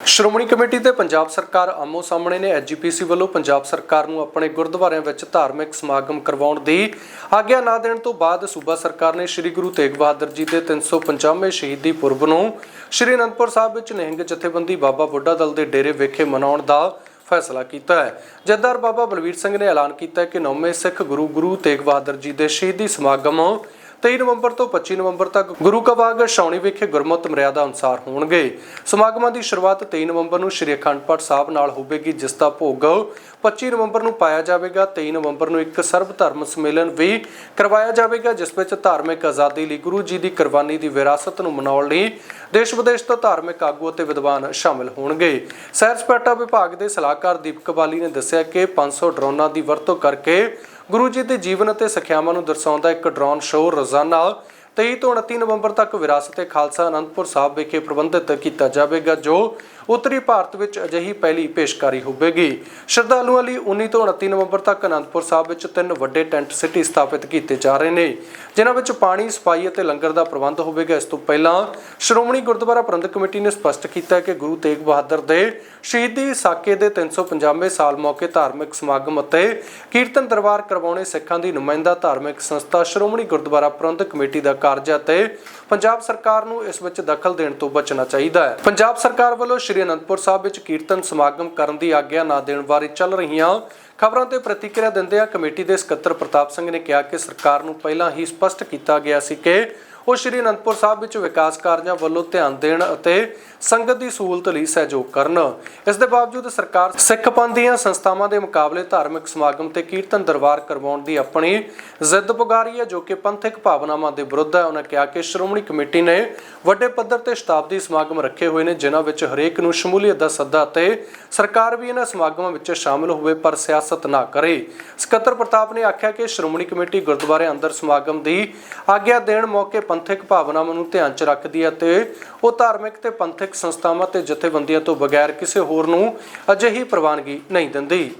Shiromani committee ਤੇ ਪੰਜਾਬ ਸਰਕਾਰ ਆਮੋ ਸਾਹਮਣੇ ਨੇ ਐਜੀਪੀਸੀ ਵੱਲੋਂ ਪੰਜਾਬ ਸਰਕਾਰ ਨੂੰ ਆਪਣੇ ਗੁਰਦੁਆਰਿਆਂ ਵਿੱਚ ਧਾਰਮਿਕ ਸਮਾਗਮ ਕਰਵਾਉਣ ਦੀ ਆਗਿਆ ਨਾ ਦੇਣ ਤੋਂ ਬਾਅਦ ਸੂਬਾ ਸਰਕਾਰ ਨੇ ਸ੍ਰੀ ਗੁਰੂ ਤੇਗ ਬਹਾਦਰ ਜੀ ਦੇ 350ਵੇਂ ਸ਼ਹੀਦੀ ਪੁਰਬ ਨੂੰ ਸ੍ਰੀ ਅਨੰਦਪੁਰ ਸਾਹਿਬ ਵਿੱਚ ਨਿਹੰਗ ਜਥੇਬੰਦੀ ਬਾਬਾ ਬੁੱਢਾ ਦਲ ਦੇ ਡੇਰੇ ਵਿਖੇ ਮਨਾਉਣ ਦਾ ਫੈਸਲਾ ਕੀਤਾ ਹੈ। ਜਥੇਦਾਰ ਬਾਬਾ ਬਲਵੀਰ ਸਿੰਘ ਨੇ ਐਲਾਨ ਕੀਤਾ ਹੈ ਕਿ ਨੌਵੇਂ ਸਿੱਖ ਗੁਰੂ ਗੁਰੂ ਤੇਗ ਬਹਾਦਰ ਜੀ ਦੇ ਸ਼ਹੀਦੀ ਸਮਾਗਮ 23 ਨਵੰਬਰ ਤੋਂ 25 ਨਵੰਬਰ ਤੱਕ ਗੁਰੂ ਕਾ ਬਾਗ ਛਾਉਣੀ ਵਿਖੇ ਗੁਰਮਤ ਮਰਿਆਦਾ ਅਨੁਸਾਰ ਹੋਣਗੇ। ਸਮਾਗਮਾਂ ਦੀ ਸ਼ੁਰੂਆਤ 23 ਨਵੰਬਰ ਨੂੰ ਸ੍ਰੀ ਅਖੰਡ ਪਾਠ ਸਾਹਿਬ ਨਾਲ ਹੋਵੇਗੀ, ਜਿਸ ਦਾ ਭੋਗ 25 ਨਵੰਬਰ ਨੂੰ ਪਾਇਆ ਜਾਵੇਗਾ 23 ਨਵੰਬਰ ਨੂੰ ਇੱਕ ਸਰਬ ਧਰਮ ਸੰਮੇਲਨ ਵੀ ਕਰਵਾਇਆ ਜਾਵੇਗਾ, ਜਿਸ ਵਿੱਚ ਧਾਰਮਿਕ ਆਜ਼ਾਦੀ ਲਈ ਗੁਰੂ ਜੀ ਦੀ ਕੁਰਬਾਨੀ ਦੀ ਵਿਰਾਸਤ ਨੂੰ ਮਨਾਉਣ ਲਈ ਦੇਸ਼ ਵਿਦੇਸ਼ ਤੋਂ ਧਾਰਮਿਕ ਆਗੂ ਅਤੇ ਵਿਦਵਾਨ ਸ਼ਾਮਿਲ ਹੋਣਗੇ। ਸੈਰ ਸਪਾਟਾ ਵਿਭਾਗ ਦੇ ਸਲਾਹਕਾਰ ਦੀਪਕ ਬਾਲੀ ਨੇ ਦੱਸਿਆ ਕਿ 500 ਡਰੋਨਾਂ ਦੀ ਵਰਤੋਂ ਕਰਕੇ ਗੁਰੂ ਜੀ ਦੇ ਜੀਵਨ ਅਤੇ ਸਿੱਖਿਆਵਾਂ ਨੂੰ ਦਰਸਾਉਂਦਾ ਇੱਕ ਡਰੋਨ ਸ਼ੋਅ ਰੋਜ਼ਾਨਾ 23 ਤੋਂ 29 ਨਵੰਬਰ ਤੱਕ ਵਿਰਾਸਤ-ਏ ਖਾਲਸਾ ਅਨੰਦਪੁਰ ਸਾਹਿਬ ਵਿਖੇ ਪ੍ਰਬੰਧਿਤ ਕੀਤਾ ਜਾਵੇਗਾ, ਜੋ ਉੱਤਰੀ ਭਾਰਤ ਵਿੱਚ ਅਜਿਹੀ ਪਹਿਲੀ ਪੇਸ਼ਕਾਰੀ ਹੋਵੇਗੀ। ਸ਼ਰਧਾਲੂਆਂ ਲਈ 19 ਤੋਂ 29 ਨਵੰਬਰ ਤੱਕ ਅਨੰਦਪੁਰ ਸਾਹਿਬ ਵਿੱਚ ਤਿੰਨ ਵੱਡੇ ਟੈਂਟ ਸਿਟੀ ਸਥਾਪਿਤ ਕੀਤੇ ਜਾ ਰਹੇ ਨੇ, ਜਿਨ੍ਹਾਂ ਵਿੱਚ ਪਾਣੀ, ਸਫ਼ਾਈ ਅਤੇ ਲੰਗਰ ਦਾ ਪ੍ਰਬੰਧ ਹੋਵੇਗਾ। ਇਸ ਤੋਂ ਪਹਿਲਾਂ ਸ਼੍ਰੋਮਣੀ ਗੁਰਦੁਆਰਾ ਪ੍ਰਬੰਧਕ ਕਮੇਟੀ ਨੇ ਸਪਸ਼ਟ ਕੀਤਾ ਕਿ ਗੁਰੂ ਤੇਗ ਬਹਾਦਰ ਦੇ ਸ਼ਹੀਦੀ ਸਾਕੇ ਦੇ 350ਵੇਂ ਸਾਲ ਮੌਕੇ ਧਾਰਮਿਕ ਸਮਾਗਮ ਅਤੇ ਕੀਰਤਨ ਦਰਬਾਰ ਕਰਵਾਉਣੇ ਸਿੱਖਾਂ ਦੀ ਨੁਮਾਇੰਦਾ ਧਾਰਮਿਕ ਸੰਸਥਾ ਸ਼੍ਰੋਮਣੀ ਗੁਰਦੁਆਰਾ ਪ੍ਰਬੰਧਕ ਕਮੇਟੀ ਦਾ ਕਾਰਜ ਹੈ ਪੰਜਾਬ ਸਰਕਾਰ ਨੂੰ ਇਸ ਵਿੱਚ ਦਖਲ ਦੇਣ ਤੋਂ ਬਚਣਾ ਚਾਹੀਦਾ ਹੈ। ਪੰਜਾਬ ਸਰਕਾਰ ਵੱਲੋਂ ਸ਼੍ਰੀ ਅਨੰਦਪੁਰ ਸਾਹਿਬ ਵਿੱਚ ਕੀਰਤਨ ਸਮਾਗਮ ਕਰਨ ਦੀ ਆਗਿਆ ਨਾ ਦੇਣ ਬਾਰੇ ਚੱਲ ਰਹੀਆਂ ਖਬਰਾਂ ਤੇ ਪ੍ਰਤੀਕਿਰਿਆ ਦਿੰਦਿਆਂ ਕਮੇਟੀ ਦੇ ਸਕੱਤਰ ਪ੍ਰਤਾਪ ਸਿੰਘ ਨੇ ਕਿਹਾ ਕਿ ਸਰਕਾਰ ਨੂੰ ਪਹਿਲਾਂ ਹੀ ਸਪਸ਼ਟ ਕੀਤਾ ਗਿਆ ਸੀ ਕਿ ਉਹ ਸ਼੍ਰੀ ਅਨੰਦਪੁਰ ਸਾਹਿਬ ਵਿੱਚ ਵਿਕਾਸ ਕਾਰਜਾਂ ਵੱਲੋਂ ਧਿਆਨ ਦੇਣ ਅਤੇ ਸੰਗਤ ਦੀ ਸਹੂਲਤ ਲਈ ਸਹਿਯੋਗ ਕਰਨ। ਇਸ ਦੇ ਬਾਵਜੂਦ ਸਰਕਾਰ ਸਿੱਖ ਪੰਥ ਦੀਆਂ ਸੰਸਥਾਵਾਂ ਦੇ ਮੁਕਾਬਲੇ ਧਾਰਮਿਕ ਸਮਾਗਮ ਤੇ ਕੀਰਤਨ ਦਰਬਾਰ ਕਰਵਾਉਣ ਦੀ ਆਪਣੀ ਜ਼ਿੱਦ ਪੁਗਾਰੀ ਹੈ, ਜੋ ਕਿ ਪੰਥਕ ਭਾਵਨਾਵਾਂ ਦੇ ਵਿਰੁੱਧ ਹੈ। ਉਹਨਾਂ ਕਿਹਾ ਕਿ ਸ਼੍ਰੋਮਣੀ ਕਮੇਟੀ ਨੇ ਵੱਡੇ ਪੱਧਰ ਤੇ ਸ਼ਤਾਬਦੀ ਸਮਾਗਮ ਰੱਖੇ ਹੋਏ ਨੇ, ਜਿਨ੍ਹਾਂ ਵਿੱਚ ਹਰੇਕ ਨੂੰ ਸ਼ਮੂਲੀਅਤ ਦਾ ਸੱਦਾ ਤੇ ਸਰਕਾਰ ਵੀ ਇਹਨਾਂ ਸਮਾਗਮਾਂ ਵਿੱਚ ਸ਼ਾਮਲ ਹੋਵੇ, ਪਰ ਸਿਆਸਤ ਨਾ ਕਰੇ। ਸਕੱਤਰ ਪ੍ਰਤਾਪ ਨੇ ਆਖਿਆ ਕਿ ਸ਼੍ਰੋਮਣੀ ਕਮੇਟੀ ਗੁਰਦੁਆਰੇ ਅੰਦਰ ਸਮਾਗਮ ਦੀ ਆਗਿਆ ਦੇਣ ਮੌਕੇ ਪੰਥਕ ਭਾਵਨਾਵਾਂ ਨੂੰ ਧਿਆਨ 'ਚ ਰੱਖਦੀ ਹੈ ਤੇ ਉਹ ਧਾਰਮਿਕ ਤੇ ਪੰਥਕ ਸੰਸਥਾਵਾਂ ਤੇ ਜਥੇਬੰਦੀਆਂ ਤੋਂ ਬਗੈਰ ਕਿਸੇ ਹੋਰ ਨੂੰ ਅਜਿਹੀ ਪ੍ਰਵਾਨਗੀ ਨਹੀਂ ਦਿੰਦੀ।